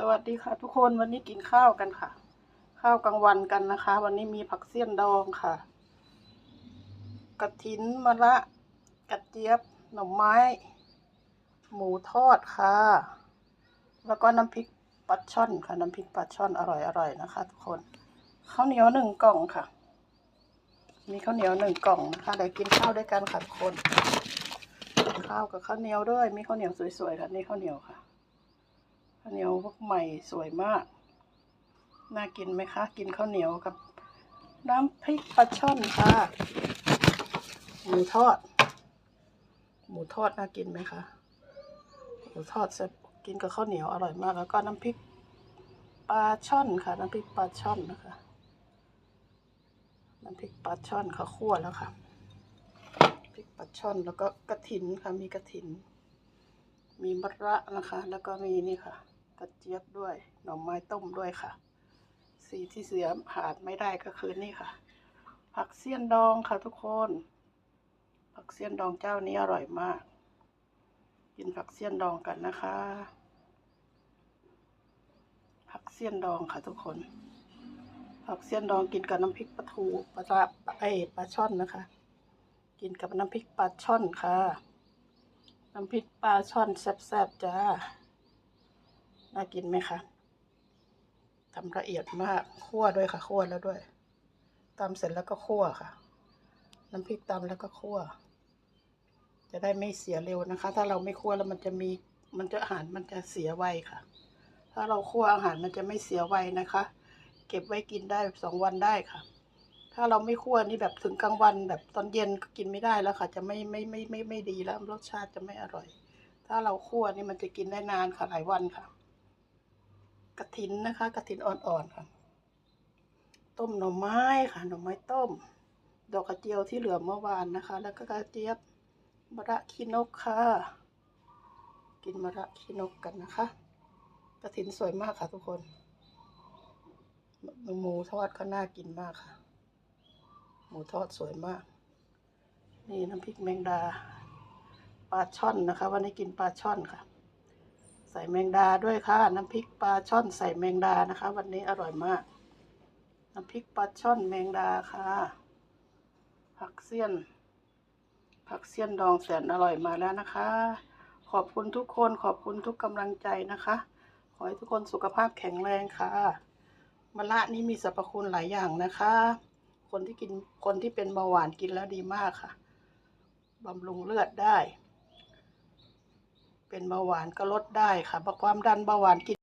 สวัสดีค่ะ ทุกคนวันนี้กินข้าวกันค่ะ ข้าวกลางวันกันนะคะ วันนี้มีผักเสี้ยนดองค่ะกระถินมะระกระเจี๊ยบหน่อไม้ หมูทอดค่ะ แล้วก็น้ำพริกปลาช่อนค่ะ น้ำพริกปลาช่อนอร่อยๆนะคะ ทุกคนข้าวเหนียวหนึ่งกล่องค่ะ มีข้าวเหนียวหนึ่งกล่องนะคะเดี๋ยวกินข้าวด้วยกันค่ะทุกคนข้าวกับข้าวเหนียวด้วย มีข้าวเหนียวสวยๆค่ะนี่ข้าวเหนียวค่ะ ข้าวเหนียวพวกใหม่สวยมาก น่ากินไหมคะ กินข้าวเหนียวกับ น้ำพริกปลาช่อนค่ะ หมูทอด หมูทอดน่ากินไหมคะ หมูทอดจะกินกับข้าวเหนียวอร่อยมาก แล้วก็น้ำพริกปลาช่อนค่ะ น้ำพริกปลาช่อนนะคะ น้ำพริกปลาช่อนเขาคั่วแล้วค่ะพริกปลาช่อนแล้วก็กระถินค่ะมีกระถิน มีมะระนะคะ แล้วก็มีนี่ค่ะ กระเจี๊ยบด้วย หน่อไม้ต้มด้วยค่ะ สีที่เสียขาดไม่ได้ก็คือนี่ค่ะ ผักเสี้ยนดองค่ะทุกคน ผักเสี้ยนดองเจ้านี้อร่อยมาก กินผักเสี้ยนดองกันนะคะ ผักเสี้ยนดองค่ะทุกคน ผักเสี้ยนดองกินกับน้ำพริกปลาทูปลาร้าไอปลาช่อนนะคะ กินกับน้ำพริกปลาช่อนค่ะ น้ำพริกปลาช่อนแซ่บๆจ้า น่ากินไหมคะทำละเอียดมากคั่วด้วยค่ะคั่วแล้วด้วยตำเสร็จแล้วก็คั่วค่ะ น้ำพริกตำแล้วก็คั่ว จะได้ไม่เสียเร็วนะคะ ถ้าเราไม่คั่วแล้วมันจะมีมันจะอาหารมันจะเสียไวค่ะ ถ้าเราคั่วอาหารมันจะไม่เสียไวนะคะ เก็บไว้กินได้สองวันได้ค่ะ ถ้าเราไม่คั่วนี่แบบถึงกลางวันแบบตอนเย็นก็กินไม่ได้แล้วค่ะ จะไม่ไม่ไม่ไม่ไม่ดีแล้วรสชาติจะไม่อร่อย ถ้าเราคั่วนี่มันจะกินได้นานค่ะหลายวันค่ะ กระถินนะคะกระถินอ่อนๆค่ะ ต้มหน่อไม้ค่ะหน่อไม้ต้ม ดอกกระเจียวที่เหลือเมื่อวานนะคะ แล้วก็กระเจี๊ยบมะระขี้นกค่ะ กินมะระขี้นกกันนะคะกระถินสวยมากค่ะทุกคนหมูทอดก็น่ากินมากค่ะ หมูทอดสวยมาก นี่น้ำพริกแมงดาปลาช่อนนะคะ วันนี้กินปลาช่อนค่ะ ส่แมงดาด้วยค่ะ น้ำพริกปลาช่อนใส่แมงดานะคะ วันนี้อร่อยมาก น้ำพริกปลาช่อนแมงดาค่ะ ผักเสี้ยน ผักเสี้ยนดองแสนอร่อยมาแล้วนะคะ ขอบคุณทุกคนขอบคุณทุกกำลังใจนะคะ ขอให้ทุกคนสุขภาพแข็งแรงค่ะมะระนี่มีสรรพคุณหลายอย่างนะคะ คนที่กินคนที่เป็นเบาหวานกินแล้วดีมากค่ะบำรุงเลือดได้ เป็นเบาหวานก็ลดได้ค่ะความดันเบาหวานกิน